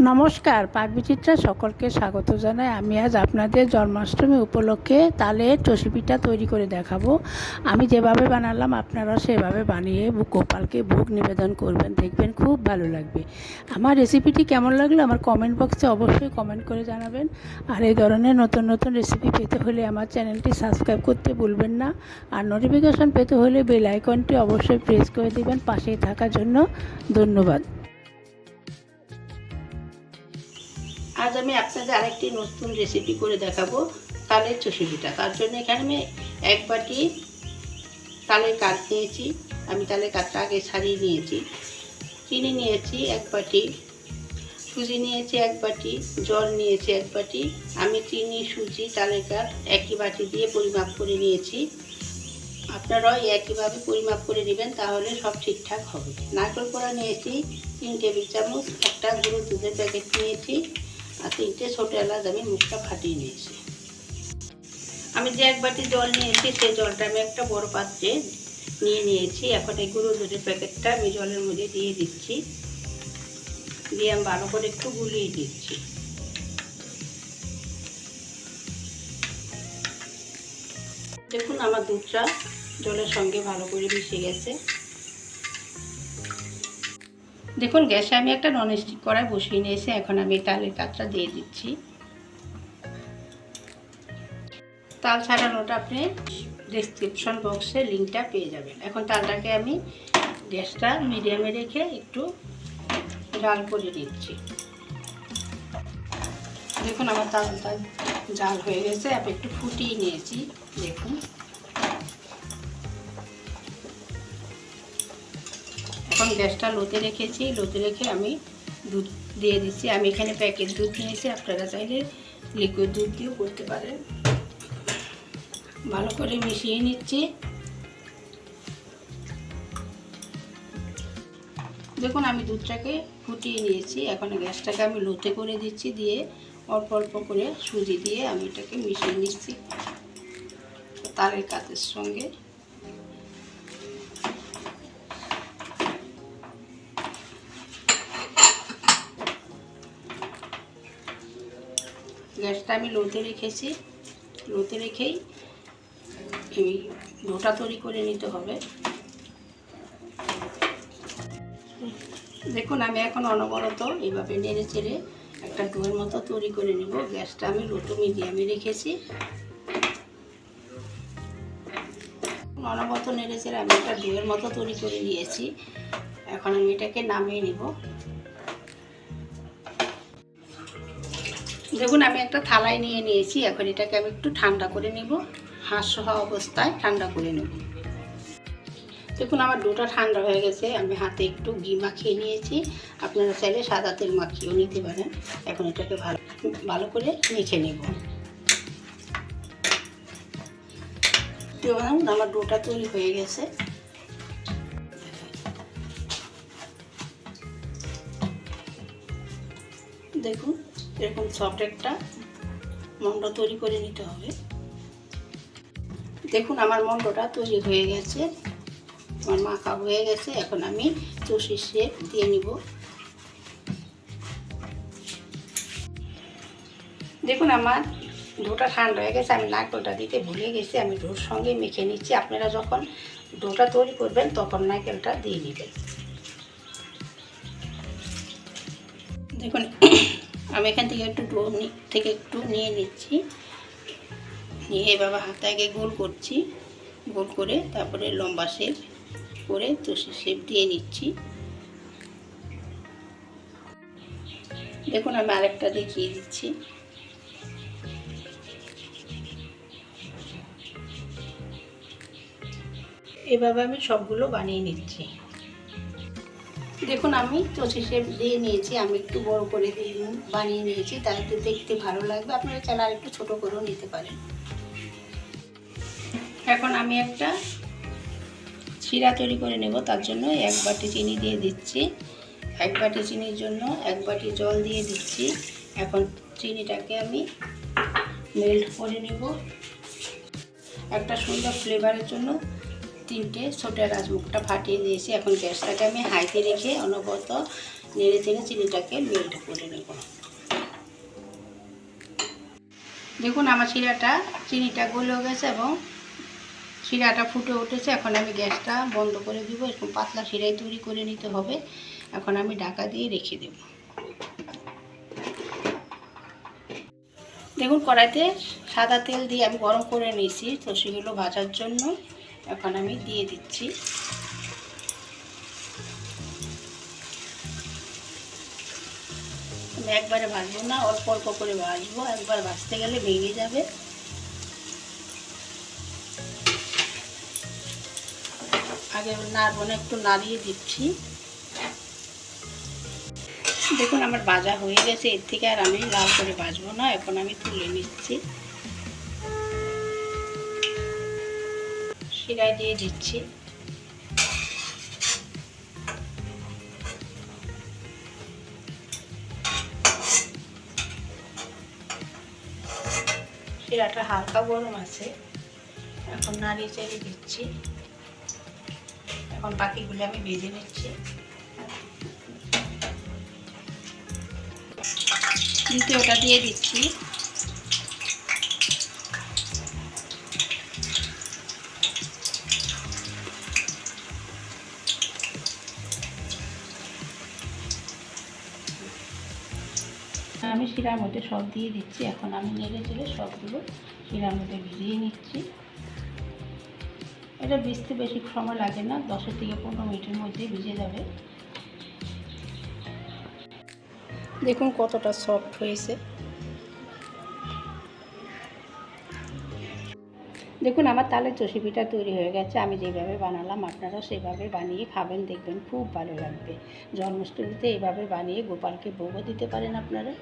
নমস্কার পাকবিচিত্রা সকলকে স্বাগত জানাই। আমি আজ আপনাদের জন্মাষ্টমী উপলক্ষে তালের চষি পিঠা তৈরি করে দেখাবো। আমি যেভাবে বানালাম আপনারা সেভাবে বানিয়ে গোপালকে ভোগ নিবেদন করবেন, দেখবেন খুব ভালো লাগবে। আমার রেসিপিটি কেমন লাগল আমার কমেন্ট বক্সে অবশ্যই কমেন্ট করে জানাবেন। আর এই ধরনের নতুন নতুন রেসিপি পেতে হলে আমার চ্যানেলটি সাবস্ক্রাইব করতে ভুলবেন না। আর নোটিফিকেশন পেতে হলে বেল আইকনটি অবশ্যই প্রেস করে দেবেন। পাশেই থাকার জন্য ধন্যবাদ। আজ আমি আপনাদের আরেকটি নতুন রেসিপি করে দেখাবো তালের চষি তার জন্য এখানে আমি এক বাটি তালের কাঠ নিয়েছি। আমি তালের কাঠটা আগে ছাড়িয়ে নিয়েছি। চিনি নিয়েছি এক বাটি, সুজি নিয়েছি এক বাটি, জল নিয়েছি এক বাটি। আমি চিনি, সুজি, তালের কাঠ একই বাটি দিয়ে পরিমাপ করে নিয়েছি। আপনারাও একইভাবে পরিমাপ করে নেবেন, তাহলে সব ঠিকঠাক হবে। নারকেল কড়া নিয়েছি, তিন টেবিল চামচ। একটা গুঁড়ো দুধের প্যাকেট নিয়েছি। আর তিনটে ছোটো এলাচ আমি মুখটা ফাটিয়ে নিয়েছি। আমি যে এক বাটি জল নিয়েছি সেই জলটা আমি একটা বড় পাত্রে নিয়ে নিয়েছি। এখন এই গুঁড়ো দুধের প্যাকেটটা আমি জলের মধ্যে দিয়ে দিচ্ছি। দিয়ে আমি ভালো করে একটু গুলিয়ে দিচ্ছি। দেখুন, আমার দুধটা জলের সঙ্গে ভালো করে মিশে গেছে। দেখুন, গ্যাসে আমি একটা ননস্টিক কড়াই বসিয়ে নিয়েছি, এখন আমি তালের কাঠটা দিয়ে দিচ্ছি। তাল ছাড়ানোটা আপনি ডিসক্রিপশন বক্সে লিঙ্কটা পেয়ে যাবেন। এখন তালটাকে আমি গ্যাসটা মিডিয়ামে রেখে একটু জাল করে দিচ্ছি দেখুন, আমার তালটা জাল হয়ে গেছে আমি একটু ফুটিয়ে নিয়েছি, দেখুন। এখন গ্যাসটা লোতে রেখেছি। লোতে রেখে আমি দুধ দিয়ে দিচ্ছি। আমি এখানে প্যাকেট দুধ নিয়েছি আপনারা চাইলে লিকুইড দুধ দিয়েও করতে পারেন। ভালো করে মিশিয়ে নিচ্ছি। দেখুন, আমি দুধটাকে ফুটিয়ে নিয়েছি। এখন গ্যাসটাকে আমি লোতে করে দিচ্ছি দিয়ে অল্প অল্প করে সুজি দিয়ে আমি এটাকে মিশিয়ে নিচ্ছি। তারের কাতের সঙ্গে। গ্যাসটা আমি লোতে রেখেছি। লোতে রেখেই এই ডোটা তৈরি করে নিতে হবে। দেখুন, আমি এখন অনবরত এইভাবে নেড়ে চেড়ে একটা ডোয়ের মতো তৈরি করে নেব। গ্যাসটা আমি লোটো মিডিয়ামে রেখেছি। অনবরত নেড়ে চেড়ে আমি একটা ডোয়ের মতো তৈরি করে নিয়েছি। এখন আমি এটাকে নামিয়ে নিব। দেখুন, আমি একটা থালায় নিয়ে নিয়েছি। এখন এটাকে আমি একটু ঠান্ডা করে নেব। হাঁস হওয়া অবস্থায় ঠান্ডা করে নেব। দেখুন, আমার ডোটা ঠান্ডা হয়ে গেছে। আমি হাতে একটু ঘি মাখিয়ে নিয়েছি। আপনারা চাইলে সাদা তেল মাখিয়েও নিতে পারেন। এখন এটাকে ভালো ভালো করে মেখে নেব। দেখুন, আমার ডোটা তৈরি হয়ে গেছে। দেখুন, এরকম সফট একটা মন্ড তৈরি করে নিতে হবে। দেখুন, আমার মন্ডটা তৈরি হয়ে গেছে। আমার মাখা হয়ে গেছে। এখন আমি চষির শেপ দিয়ে নিব। দেখুন, আমার ডোটা ঠান্ডা হয়ে গেছে। আমি নারকেলটা দিতে ভুলে গেছি। আমি ডোর সঙ্গে মেখে নিচ্ছি। আপনারা যখন ডোটা তৈরি করবেন, তখন নারকেলটা দিয়ে নেবেন দেখুন, আমি এখান থেকে একটু ডো থেকে একটু নিয়ে নিচ্ছি। নিয়ে এভাবে হাতে আগে গোল করছি। গোল করে তারপরে লম্বা শেপ করে তো শেপ দিয়ে নিচ্ছি। দেখুন, আমি আরেকটা দেখিয়ে দিচ্ছি। এভাবে আমি সবগুলো বানিয়ে নিচ্ছি। দেখুন, আমি শেপ দিয়ে নিয়েছি। আমি একটু বড় করে দিয়ে বানিয়ে নিয়েছি। একটু দেখতে ভালো লাগবে। আপনারা চাইলে আর একটু ছোটো করেও নিতে পারেন। এখন আমি একটা শিরা তৈরি করে নেব। তার জন্য এক বাটি চিনি দিয়ে দিচ্ছি। এক বাটি চিনির জন্য এক বাটি জল দিয়ে দিচ্ছি। এখন চিনিটাকে আমি মেল্ট করে নেব। একটা সুন্দর ফ্লেভারের জন্য তিনটে ছোটো রাজমুখটা ফাটিয়ে দিয়েছি এখন গ্যাসটাকে আমি হাইতে রেখে অনবরত নেড়ে চেড়ে চিনিটাকে মেল্ট করে নেব। দেখুন, আমার শিরাটা, চিনিটা গলেও গেছে এবং শিরাটা ফুটে উঠেছে। এখন আমি গ্যাসটা বন্ধ করে দিব। এরকম পাতলা শিরাই তৈরি করে নিতে হবে। এখন আমি ঢাকা দিয়ে রেখে দেব। দেখুন, কড়াইতে সাদা তেল দিয়ে আমি গরম করে নিয়েছি। তো সেগুলো ভাজার জন্য এখন আমি দিয়ে দিচ্ছি। আমি একবারে ভাজবো না, অল্প অল্প করে ভাজবো, একবার ভাজতে গেলে ভেঙে যাবে। আগে নাড়বো না, একটু নাড়িয়ে দিচ্ছি। দেখুন, আমার ভাজা হয়ে গেছে, এর থেকে আর আমি লাল করে ভাজবো না, এখন আমি তুলে নিচ্ছি। শিরায় দিয়ে দিচ্ছি। শিরাটা হালকা গরম আছে। এখন নাড়িয়ে চাড়িয়ে দিচ্ছি। এখন বাকিগুলো আমি ভেজে নিচ্ছি। দ্বিতীয়টা দিয়ে দিচ্ছি। আমি শিরার মধ্যে সব দিয়ে দিচ্ছি। এখন আমি নেড়ে চেড়ে সবগুলো শিরার মধ্যে ভিজিয়ে নিচ্ছি। এটা ভিজতে বেশি সময় লাগে না, দশের থেকে পনেরো মিনিটের মধ্যে ভিজে যাবে। দেখুন কতটা সফট হয়েছে। দেখুন, আমার তালের চষিপিটা তৈরি হয়ে গেছে। আমি যেভাবে বানালাম আপনারা সেভাবে বানিয়ে খাবেন, দেখবেন খুব ভালো লাগবে। জন্মাষ্টমীতে এভাবে বানিয়ে গোপালকে ভোগও দিতে পারেন আপনারা।